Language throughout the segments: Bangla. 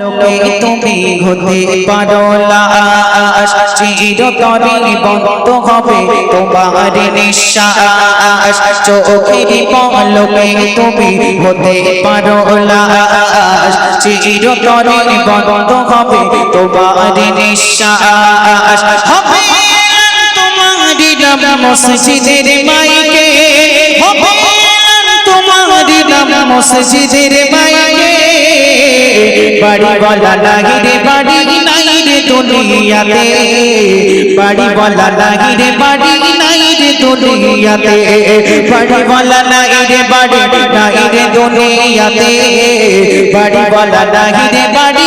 লোকে তুমি হতে পারো লাশ, চিরতরে বন্ধ হবে তোমার নিঃশ্বাস। চোখের পলকে তুমি হতে পারো লাশ বন্ধ হবে তোমার নিঃশ্বাস। হবে তোমার মসজিদের মাইকে, হবে তোমার মসজিদের মাইকে। বাড়ি বলা লাগি রে, বাড়ি নাই রে দুনিয়াতে। বাড়ি বলা লাগি রে, বাড়ি নাই রে দুনিয়াতে। বাড়ি বলা নাই রে, বাড়ি নাই রে দুনিয়াতে। বাড়ি বলা লাগি রে, বাড়ি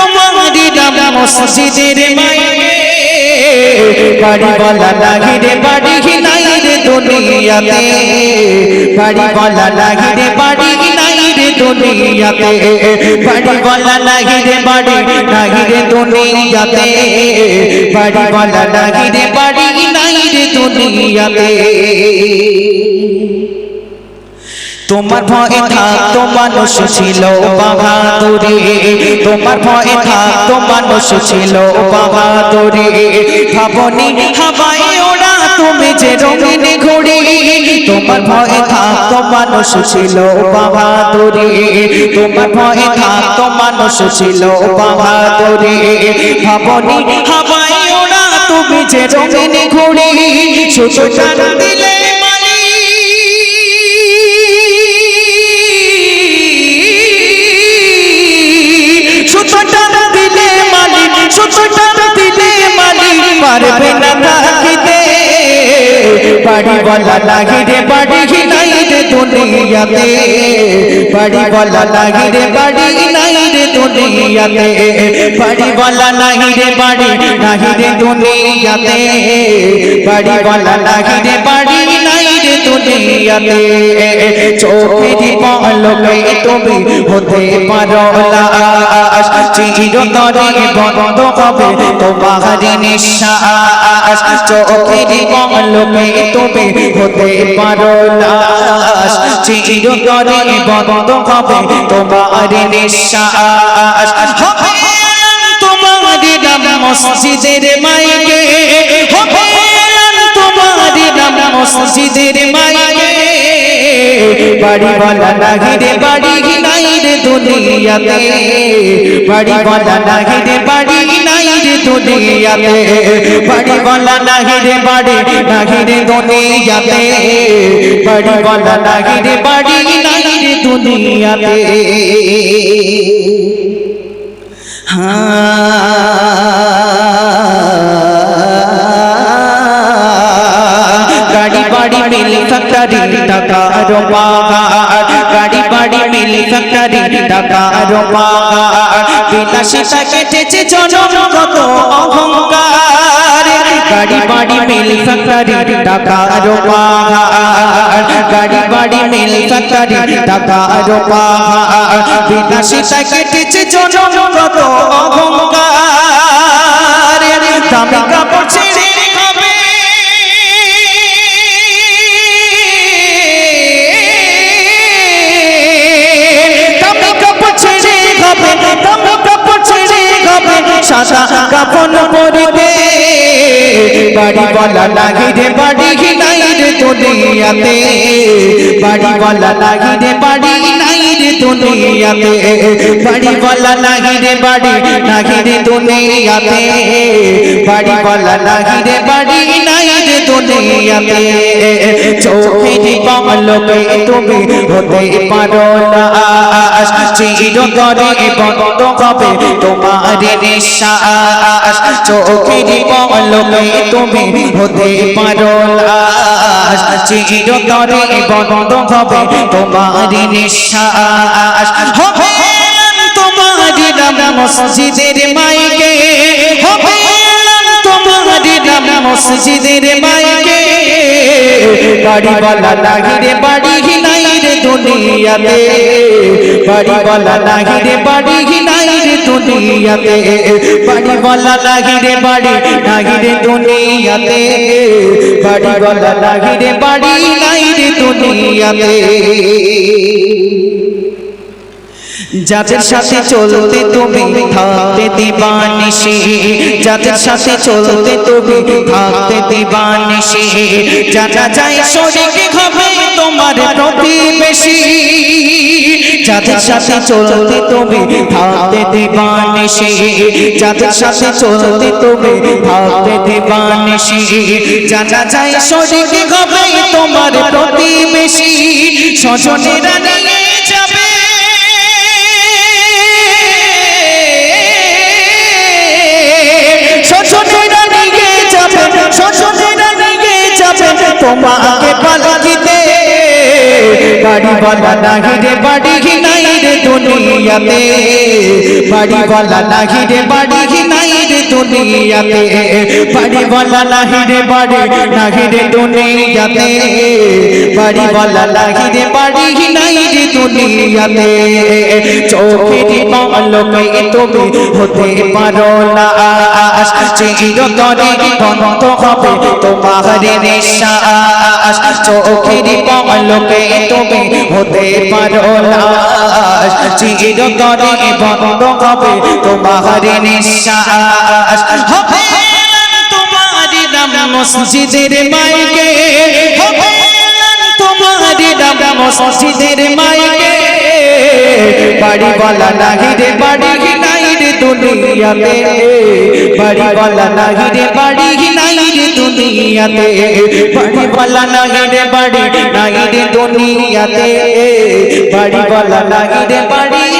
তোমার নাম মসজিদের মাইকে বাড়ি বলা লাগি রে বাড়ি নাই রে দুনিয়াতে। বাড়ি বলা লাগি রে বাড়ি নাই রে দুনিয়াতে। বাড়ি বলা লাগি রে বাড়ি নাই রে দুনিয়াতে। বাড়ি বলা লাগি রে বাড়ি নাই রে দুনিয়াতে। তোমার ভয়ে থাকতো মানুষ ছিল বাহাদুরে। তোমার ভয়ে থাকতো মানুষ ছিল বাহাদুরে। ভাবনি হাবাই ওরা তুমি যে রঙিন ঘুড়ি। তোমার ভয়ে থাকতো মানুষ ছিল বাহাদুরে। তোমার ভয়ে থাকতো মানুষ ছিল বাহাদুরে। ভাবনি হাবাই ওরা তুমি যে রঙিন ঘুড়ি। শুধু দিলে পারবে না থাকিতে বাড়ি বলা লাগি রে বাড়ি নাই রে দুনিয়াতে। বাড়ি বলা লাগি রে বাড়ি নাই রে দুনিয়াতে। বাড়ি বলা নাই রে বাড়ি নাই রে দুনিয়াতে। বাড়ি বলা লাগি রে বাড়ি দুনিয়াতে চোখের পলকে তুমি হতে পারো লাশ। চিরতরে বন্ধ হবে তোমার নিঃশ্বাস। চোখের পলকে তুমি হতে পারো লাশ। চিরতরে বন্ধ হবে তোমার নিঃশ্বাস। তোমার মসজিদের মাইকে, হবে মসজিদের মাইকে বাড়ি বলা লাগি রে বাড়ি নাই রে দুনিয়াতে বাড়ি বলা লাগি রে বাড়ি নাই রে দুনিয়াতে বাড়ি বলা লাগি রে বাড়ি রে দুনিয়াতে বাড়ি বলা রে বাড়ি নাই দুনিয়াতে। হ্যাঁ। টাকা রোপাগার গাড়ি বাড়ি মিল ফ্যাক্টরি টাকা রোপাগার বিলাসিতা কেটেছে জনম কত অহংকার গাড়ি বাড়ি মিল ফ্যাক্টরি টাকা রোপাগার গাড়ি বাড়ি মিল ফ্যাক্টরি টাকা রোপাগার বিলাসিতা কেটেছে জনম কত অহংকার দামি সাদা কাপন পরিবে বাড়ি বলা লাগি রে বাড়ি নাই রে দুনিয়াতে। বাড়ি বলা লাগি রে বাড়ি নাই রে দুনিয়াতে। বাড়ি বলা লাগি রে বাড়ি লাগি রে দুনিয়াতে। বাড়ি বলা লাগি রে বাড়ি দুনিয়াতে চোখের কমলকে তুমি হতে পারো লাশ চিরতরে বন্ধ হবে তোমার নিঃশ্বাস চোখের হবে তোমার হবে মসজিদের মাইকে। মসজিদের মাইকে, বাড়িওয়ালা নাহি রে বাড়ি নাই রে দুনিয়াতে, বাড়িওয়ালা নাহি রে বাড়ি নাই রে দুনিয়াতে, বাড়িওয়ালা নাহি রে বাড়ি নাহি রে দুনিয়াতে, বাড়িওয়ালা নাহি রে বাড়ি নাই রে দুনিয়াতে। যাদের সাথে চলতে তুমি থাকতে দিবানিসি যাদের সাথে চলতে তুমি থাকতে দিবানিসি জানা যায় শরীরে হবে তোমার প্রতিবেশী যাদের সাথে চলতে তুমি থাকতে দিবানিসি যাদের সাথে চলতে তুমি থাকতে দিবানিসি জানা যায় শরীরে হবে তোমার প্রতিবেশী স্বজনেরা নিয়ে তোমাকে পালাতে বলা নাহি রে বাড়ি নাই রে দুনিয়াতে। বাড়িওয়ালা নাহি রে বাড়ি দুনিয়াতে বাড়িওয়ালা নাহি রে বাড়ি, নাহি রে দুনিয়াতে। বাড়িওয়ালা নাহি রে বাড়ি, নাই রে দুনিয়াতে। চোখের পলকে তুমি হতে পারো না। চিরতরে বন্ধ হবে তোমার নিঃশ্বাস। চোখের পলকে তুমি হতে পারো না। চিরতরে বন্ধ হবে তোমার নিঃশ্বাস। হবে তোমার নাম মসজিদের মাইকে। হবে তোমার নাম মসজিদের মাইকে। বাড়িওয়ালা নাহি রে, বাড়ি নাই রে দুনিয়াতে। বাড়িওয়ালা নাহি রে, বাড়ি নাই রে দুনিয়াতে। বাড়িওয়ালা নাহি রে, বাড়ি নাই রে দুনিয়াতে। বাড়িওয়ালা নাহি রে, বাড়ি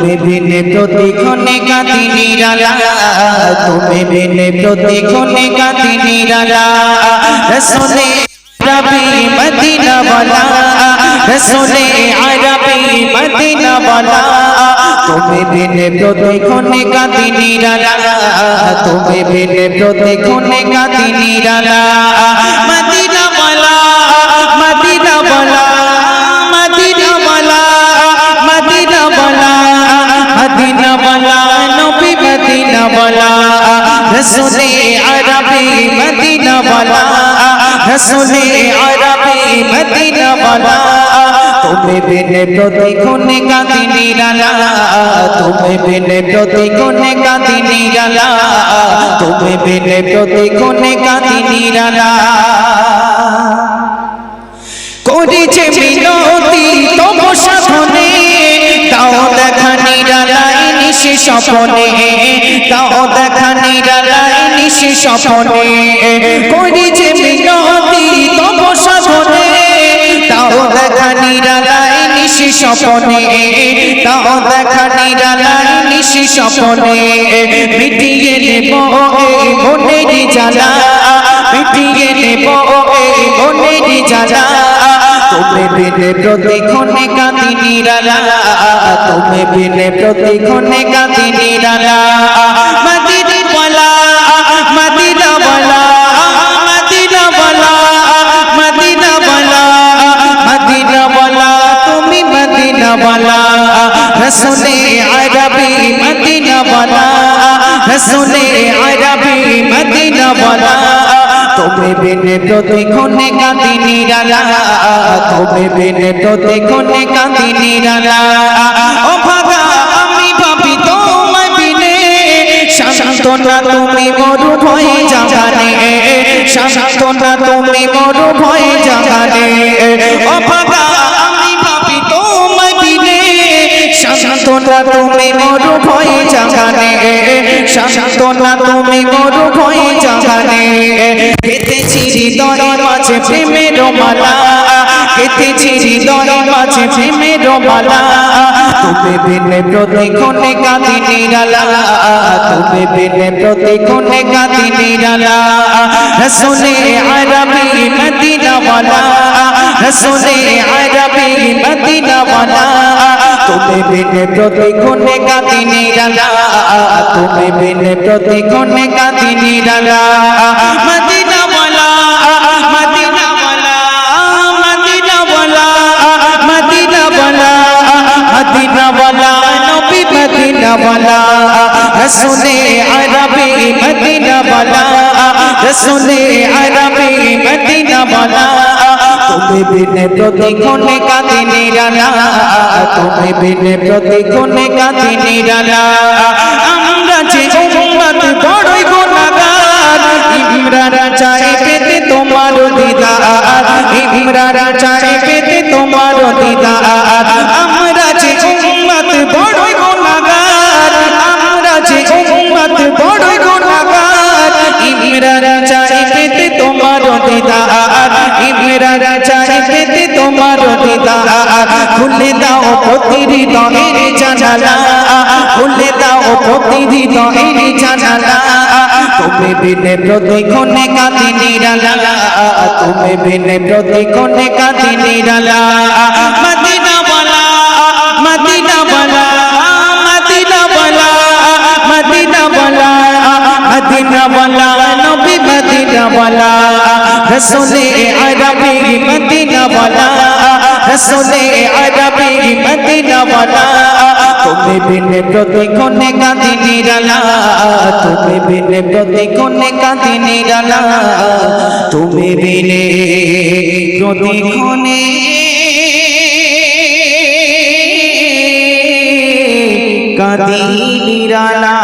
তুমি বিনে প্রতিক্ষণে কাতি নিরালা তুমি বিনে প্রতিক্ষণে কাতি নিরালা রসুলে রবি মদিনা বলা রসুলে আরবি মদিনা বলা, তুমি বিনে প্রতিক্ষণে কাতি নিরালা তুমি বিনে প্রতিক্ষণে কাতি নিরালা বলা, রসুলে আরবি মদিনা বলা, রসুলে আরবি মদিনা বলা, তুমি বিনে প্রতি কোনে কাঁদি নিরালা তুমি বিনে প্রতি কোনে কাঁদি নিরালা করেছে স্বপনে, তাও দেখা নিরালাই নিশি স্বপনে। করেছে মিনতি তব সাধনে তাও দেখা নিরালাই নিশি স্বপনে। তাও দেখা নিরালাই নিশি স্বপনে। মিটিয়ে নেব এই মনের জ্বালা মিটিয়ে নেব এই মনের জ্বালা তুমি বিনে প্রতিক্ষণে কাঁদি নিরালা তুমি বিনে প্রতিক্ষণে কাঁদি নিরালা মদিনা বলা মদিনা বলা মদিনা বলা মদিনা বলা মদিনা বলা তুমি মদিনা বলা রসুলে আরবি মদিনা বলা রসুলে আরবি মদিনা বলা তুমি বিনে প্রতিক্ষণে কাঁদি নিরালা তুমি বিনে তো কাঁদি নিরালা ও ভাগা আমি ভাবি তোমায় বিনে সান্তনা তুমি মরু ভয়ে জাগানে সান্তনা তুমি মরু ভয়ে জাগানে ও ভাগা সান্তনা তুমি মরু ভয়ে জাগানে সান্তনা তুমি মরু ভয়ে জাগানে কেটেছি হৃদয় মাঝে প্রেমের মালা। কেটেছি হৃদয় মাঝে প্রেমের মালা। তুমি বিনে প্রতিক্ষণে কাঁদি নিরালা তুমি বিনে প্রতিক্ষণে কাঁদি নিরালা রসুলে আরবি মদিনা ওয়ালা রসুলে আরবি তুমি বিনে প্রতিক্ষণে কাঁদি নিরালা তুমি বিনে প্রতিক্ষণে কাঁদি নিরালা মদিনা ওয়ালা মদিনা ওয়ালা মদিনা ওয়ালা মদিনা ওয়ালা মদিনা ওয়ালা নবী মদিনা ওয়ালা রসুলে আরবি মদিনা ওয়ালা রসুলে আরবি মদিনা ওয়ালা তুমি বিনে প্রতিক্ষণে কাঁদি নিরালা তুমি বিনে প্রতিক্ষণে কাঁদি নিরালা আমরা যে উম্মত বড়ই গুণাগার। ইমরারা চাই পেতে তোমার দিদার ইমরারা চাই চাই তোমার দিদার খুলে দাও প্রতিটি দহের জানালা, খুলে দাও প্রতিটি দহের জানালা, তুমি বিনে প্রতিক্ষণে কাঁদি নিরালা, তুমি বিনে প্রতিক্ষণে কাঁদি নিরালা। মদিনা বলা মদিনা বলা মদিনা বলা মদিনা বলা মদিনা বলা নবী মদিনা বলা রসুলে আরবি মদিনা বলা রসুলে আরবি মদিনা বলা তুমি বিনে প্রতিক্ষণে কাঁদি নিরালা তুমি বিনে প্রতিক্ষণে কাঁদি নিরালা তুমি বিনে প্রতিক্ষণে কাঁদি নিরালা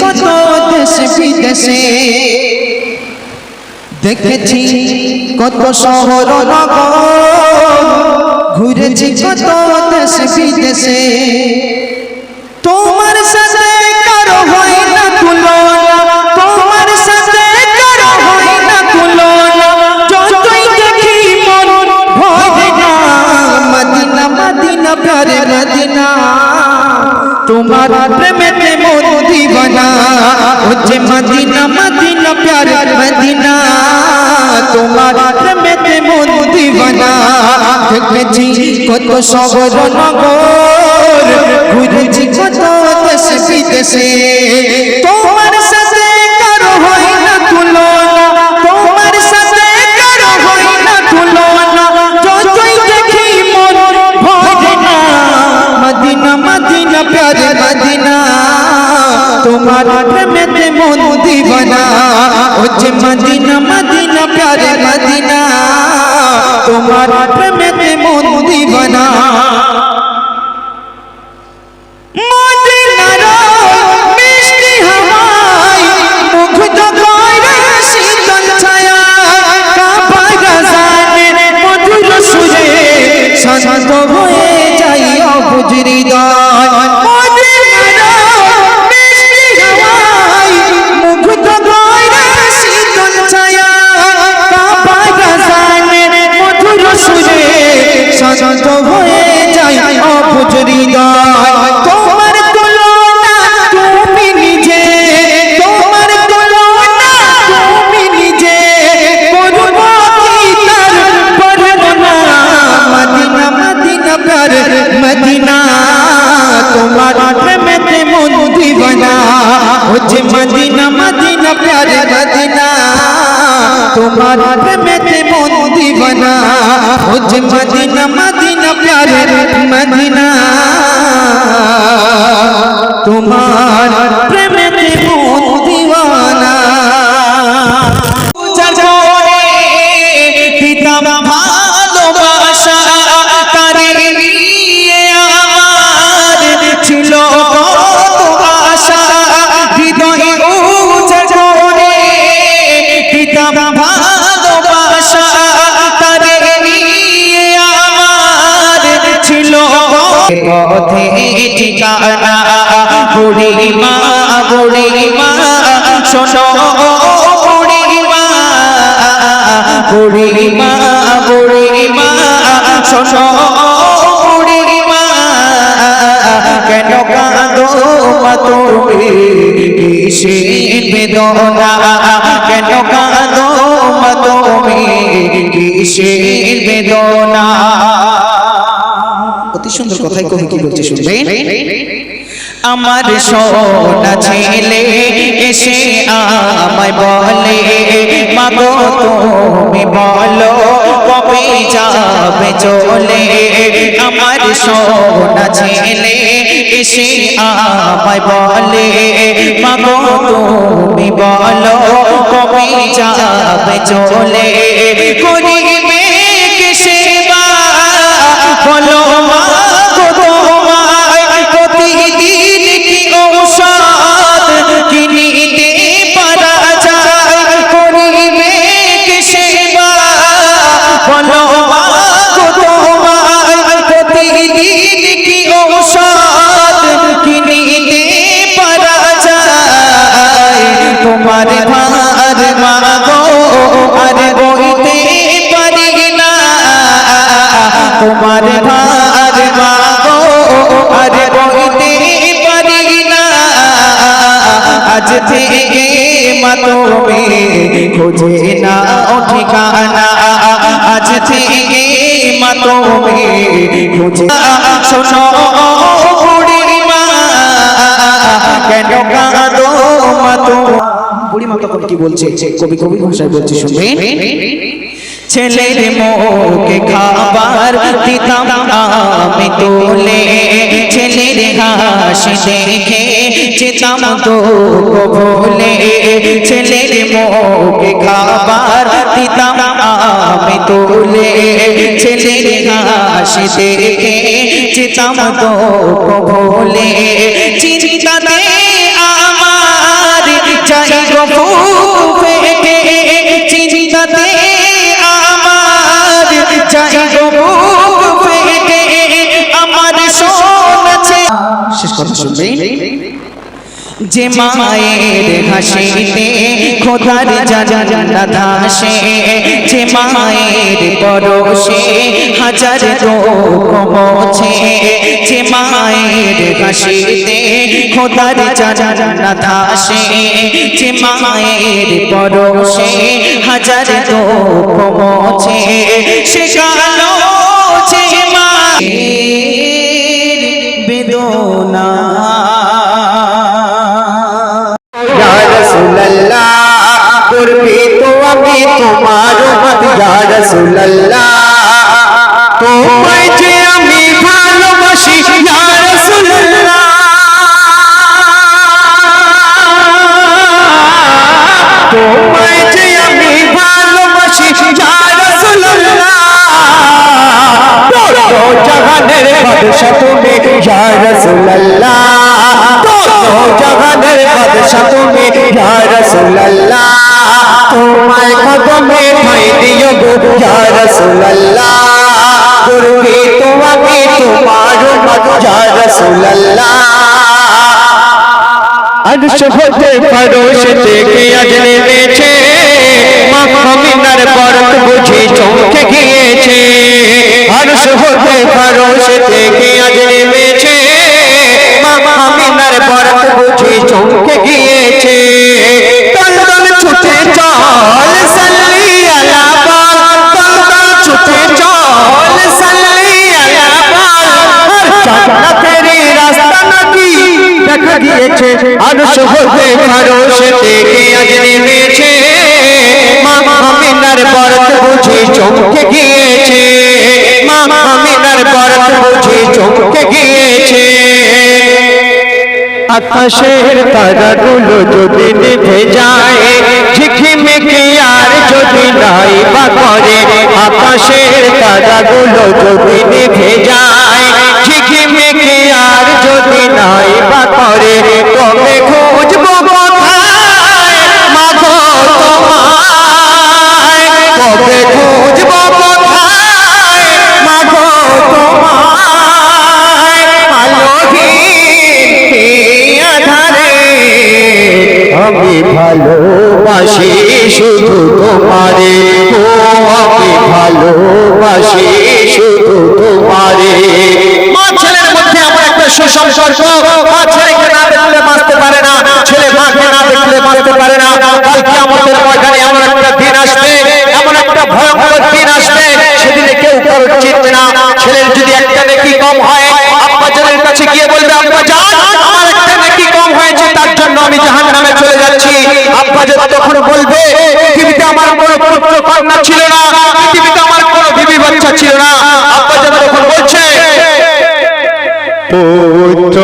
কত দেশ বিদেশে দেখেছি কত শহর নগর ঘুরেছি কত দেশ বিদেশে হচ্ছে মদিনা মদিনা প্যারে মদিনা তোমার প্রেমেতে মন দিবানা দেখেছি কত শহর নগর ঘুরেছি কত দেশে বিদেশে হচ্ছে মদিনা মদিনা প্যারে মদিনা তোমার প্রেমেতে মন দিবানা মদিনার হচ্ছে মদিনা মদিনা প্যার মদিনা। তোমার শোনো বুড়ি মা বুড়ি মা বুড়ি মা শোনো বুড়ি মা কেন কাঁদো তুমি কিসের বেদনা কেন কাঁদো তুমি কিসের বেদনা অতি সুন্দর কথাই কবি কি বলছে শুনবেন আমার সোনা ছেলে এসে আমায় বলে, মাগো, তুমি বলো, কবে যাবে চলে? আমার সোনা ছেলে এসে আমায় বলে, মাগো, তুমি বলো, কবে যাবে চলে? থেকে মা তুমি খুঁজে না ঠিকানা আজ থেকে মা তুমি খুঁজে শোনো কেন কাঁদো মা তো তখন কি বলছে কবি কবি ভাষায় বলছে শুনবেন ছেলের মুখে খাবার দিতাম আমি তোলে ছেলের হাসি দেখে যেতাম তো ভোলে ছেলের মুখে খাবার দিতাম আমি তোলে ছেলের হাসি দেখে যেতাম তো ভোলে শুনবেন যে মায়ের হাসিতে খোদার জান্নাত আসে, যে মায়ের পরশে হাজার দুঃখ মোছে যে মায়ের হাসিতে খোদার জান্নাত আসে, যে মায়ের পরশে হাজার দুঃখ মোছে সে কালো রাসূলুল্লাহ করবে তো আমি তোমার মত ইয়া রাসূলুল্লাহ। দো জাহানের বাদশা তুমি, ইয়া রাসূলুল্লাহ। দো জাহানের বাদশা তুমি, ইয়া রাসূলুল্লাহ। তোমায় কদমে ঠাই দিও গো, ইয়া রাসূলুল্লাহ। করবে তোমাকে তোমার মত ইয়া রাসূলুল্লাহ। আরশ হতে ফরোশ থেকে আজ নেমেছে? বুঝি চমকে গিয়েছে। আরশ হতে ফরোশ থেকে আজ নেমেছে মামিনার বরত বুঝি চমকে গিয়েছে তল ছুটে চল সাল্লি আলা তল তল ছুটে চল সাল্লি আলা বাল জান্নাতের রাস্তা নাকি দেখা গিয়েছে আরশ হতে ফরোশ থেকে আজ নেমেছে বুঝি চমকে গিয়েছে। আকাশের তারাগুলো যদি নিভে যায়, ঝিকিমিকি আর যদি নাই বা করে, আকাশের তারাগুলো যদি নিভে যায়, ঝিকিমিকি আর যদি নাই বা করে, তবে খুঁজবো আমি ভালোবাসি, শুধু তোমারে। ও আমি ভালোবাসি, শুধু তোমারে। মা ছেলের মধ্যে এমন একটা মা ছেলেকে না দেখলে বাঁচতে পারে না। ছেলে মাকে না দেখলে বাঁচতে পারে না। কালকে আমাদের ময়দানে এমন একটা দিন আসবে, এমন একটা ভয়ঙ্কর দিন আসবে। সেদিনে কেউ কারও চিনবে না। ছেলের যদি একটা নেকি কম হয় কাছে গিয়ে বলবে আমার একটা নেকি কম হয়েছে, তার জন্য আমি জাহান আব্বাজান তখন বলবে, পৃথিবীতে আমার কোনো পুত্র কন্যা ছিল না, পৃথিবীতে আমার কোনো বিবি বাচ্চা ছিল না। আব্বাজান তখন বলছে, পুত্র